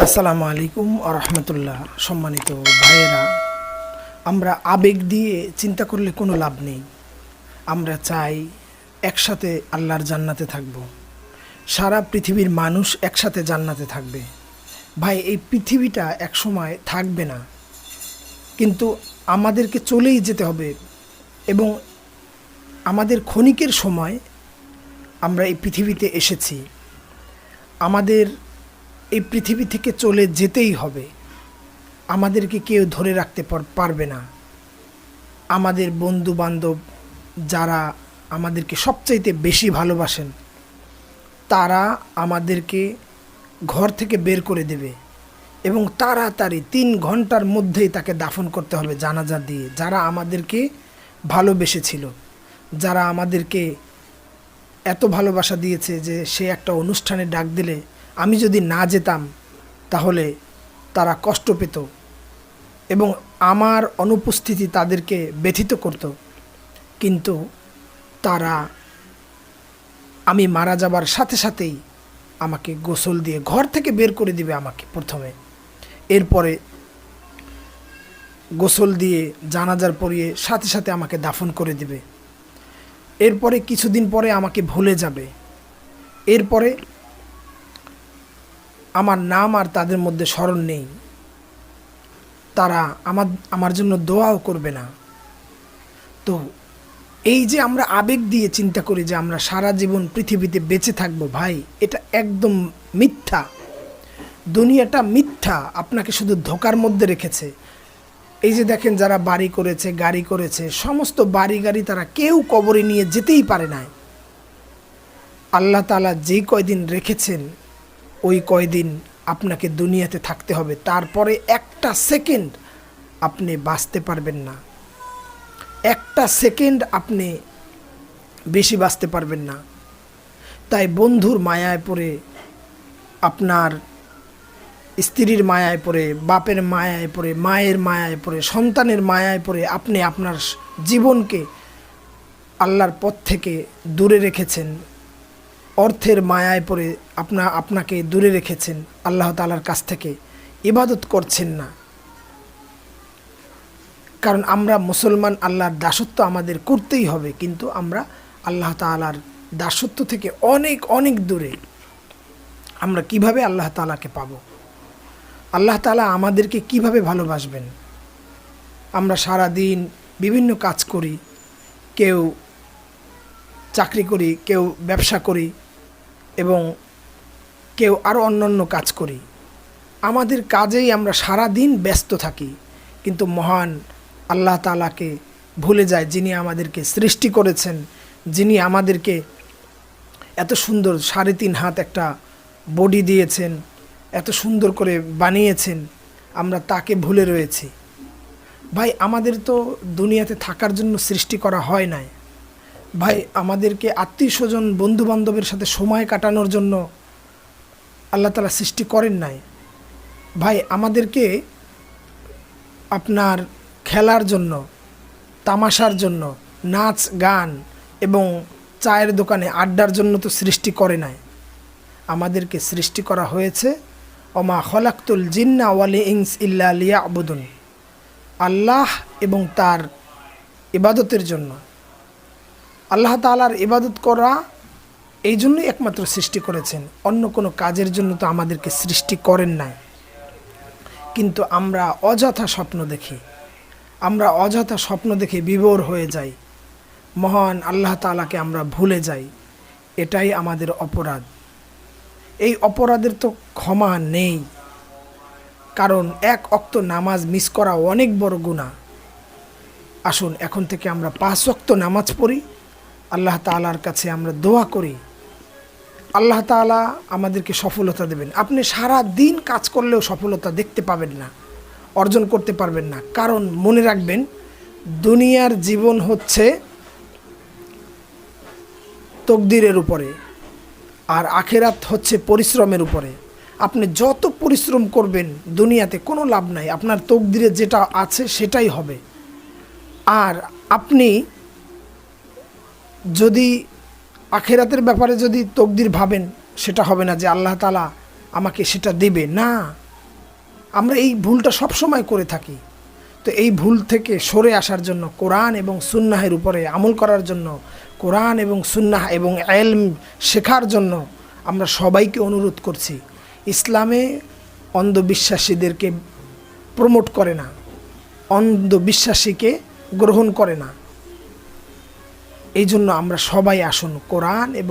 আসসালামু আলাইকুম রহমতুল্লাহ। সম্মানিত ভাইয়েরা, আমরা আবেগ দিয়ে চিন্তা করলে কোনো লাভ নেই। আমরা চাই একসাথে আল্লাহর জান্নাতে থাকব। সারা পৃথিবীর মানুষ একসাথে জান্নাতে থাকবে। ভাই, এই পৃথিবীটা একসময় থাকবে না। কিন্তু আমাদেরকে চলেই যেতে হবে এবং আমাদের ক্ষণিকের সময় আমরা এই পৃথিবীতে এসেছি। আমাদের এই পৃথিবী থেকে চলে যেতেই হবে। আমাদেরকে কেউ ধরে রাখতে পারবে না। আমাদের বন্ধু বান্ধব যারা আমাদেরকে সবচাইতে বেশি ভালোবাসেন, তারা আমাদেরকে ঘর থেকে বের করে দেবে এবং তাড়াতাড়ি তিন ঘণ্টার মধ্যেই তাকে দাফন করতে হবে জানাজা দিয়ে। যারা আমাদেরকে ভালোবেসেছিল, যারা আমাদেরকে এত ভালোবাসা দিয়েছে যে সে একটা অনুষ্ঠানে ডাক দিলে আমি যদি না যেতাম, তাহলে তারা কষ্ট পেত এবং আমার অনুপস্থিতি তাদেরকে ব্যথিত করত। কিন্তু তারা আমি মারা যাবার সাথে সাথেই আমাকে গোসল দিয়ে ঘর থেকে বের করে দিবে আমাকে প্রথমে। এরপরে গোসল দিয়ে জানাজার পরিয়ে সাথে সাথে আমাকে দাফন করে দিবে। এরপরে কিছুদিন পরে আমাকে ভুলে যাবে। এরপরে আমার নাম আর তাদের মধ্যে স্মরণ নেই। তারা আমার আমার জন্য দোয়াও করবে না। তো এই যে আমরা আবেগ দিয়ে চিন্তা করি যে আমরা সারা জীবন পৃথিবীতে বেঁচে থাকব, ভাই, এটা একদম মিথ্যা। দুনিয়াটা মিথ্যা, আপনাকে শুধু ধোকার মধ্যে রেখেছে। এই যে দেখেন যারা বাড়ি করেছে, গাড়ি করেছে, সমস্ত বাড়ি গাড়ি তারা কেউ কবরে নিয়ে যেতেই পারে না আল্লাহ তালা যেই কয়দিন রেখেছেন ওই কয়দিন আপনাকে দুনিয়াতে থাকতে হবে, তারপরে একটা সেকেন্ড আপনি বাঁচতে পারবেন না। একটা সেকেন্ড আপনি বেশি বাঁচতে পারবেন না। তাই বন্ধুর মায়ায় পড়ে, আপনার স্ত্রীর মায়ায় পড়ে, বাপের মায়ায় পড়ে, মায়ের মায়ায় পড়ে, সন্তানের মায়ায় পড়ে আপনি আপনার জীবনকে আল্লাহর পথ থেকে দূরে রেখেছেন। অর্থের মায়ায় পড়ে আপনা, আপনাকে দূরে রেখেছেন আল্লাহ তালার কাছ থেকে। ইবাদত করছেন না। কারণ আমরা মুসলমান, আল্লাহর দাসত্ব আমাদের করতেই হবে, কিন্তু আমরা আল্লাহ তালার দাসত্ব থেকে অনেক অনেক দূরে। আমরা কীভাবে আল্লাহ তালাকে পাবো? আল্লাহ তালা আমাদেরকে কীভাবে ভালোবাসবেন? আমরা সারা দিন বিভিন্ন কাজ করি, কেউ চাকরি করি, কেউ ব্যবসা করি এবং কেউ আরও অন্যান্য কাজ করি। আমাদের কাজেই আমরা সারা দিন ব্যস্ত থাকি, কিন্তু মহান আল্লাহ তালাকে ভুলে যায় যিনি আমাদেরকে সৃষ্টি করেছেন, যিনি আমাদেরকে এত সুন্দর সাড়ে তিন হাত একটা বডি দিয়েছেন, এত সুন্দর করে বানিয়েছেন, আমরা তাকে ভুলে রয়েছি। ভাই, আমাদের তো দুনিয়াতে থাকার জন্য সৃষ্টি করা হয় নাই। ভাই, আমাদেরকে আত্মীয় স্বজন বন্ধু বান্ধবের সাথে সময় কাটানোর জন্য আল্লাহ তালা সৃষ্টি করেন নাই। ভাই, আমাদেরকে আপনার খেলার জন্য, তামাশার জন্য, নাচ, গান এবং চায়ের দোকানে আড্ডার জন্য তো সৃষ্টি করে নাই। আমাদেরকে সৃষ্টি করা হয়েছে অমা হলাক্তুল জিন্না ওয়ালি ইংস ইল্লা লিয়া আবুদুন আল্লাহ এবং তার ইবাদতের জন্য। আল্লাহ তালার ইবাদত করা এই জন্যই একমাত্র সৃষ্টি করেছেন। অন্য কোনো কাজের জন্য তো আমাদেরকে সৃষ্টি করেন নাই। কিন্তু আমরা অযথা স্বপ্ন দেখি। আমরা অযথা স্বপ্ন দেখে বিভোর হয়ে যাই। মহান আল্লাহ তালাকে আমরা ভুলে যাই। এটাই আমাদের অপরাধ। এই অপরাধের তো ক্ষমা নেই। কারণ এক অক্ত নামাজ মিস করা অনেক বড় গুণা আসুন, এখন থেকে আমরা পাঁচ অক্ত নামাজ পড়ি। আল্লাহ তালার কাছে আমরা দোয়া করি। আল্লাহ তালা আমাদেরকে সফলতা দেবেন। আপনি সারা দিন কাজ করলেও সফলতা দেখতে পাবেন না, অর্জন করতে পারবেন না। কারণ মনে রাখবেন, দুনিয়ার জীবন হচ্ছে তকদিরের উপরে, আর আখেরাত হচ্ছে পরিশ্রমের উপরে। আপনি যত পরিশ্রম করবেন দুনিয়াতে কোনো লাভ নাই। আপনার তকদিরে যেটা আছে সেটাই হবে। আর আপনি যদি আখেরাতের ব্যাপারে যদি তকদির ভাবেন, সেটা হবে না যে আল্লাহ তালা আমাকে সেটা দেবে। না, আমরা এই ভুলটা সব সময় করে থাকি। তো এই ভুল থেকে সরে আসার জন্য কোরআন এবং সুন্নাহের উপরে আমল করার জন্য, কোরআন এবং সুন্নাহ এবং এলম শেখার জন্য আমরা সবাইকে অনুরোধ করছি, ইসলামে অন্ধবিশ্বাসীদেরকে প্রমোট করে না, অন্ধবিশ্বাসীকে গ্রহণ করে না। এই জন্য আমরা সবাই আসুন কোরআন এবং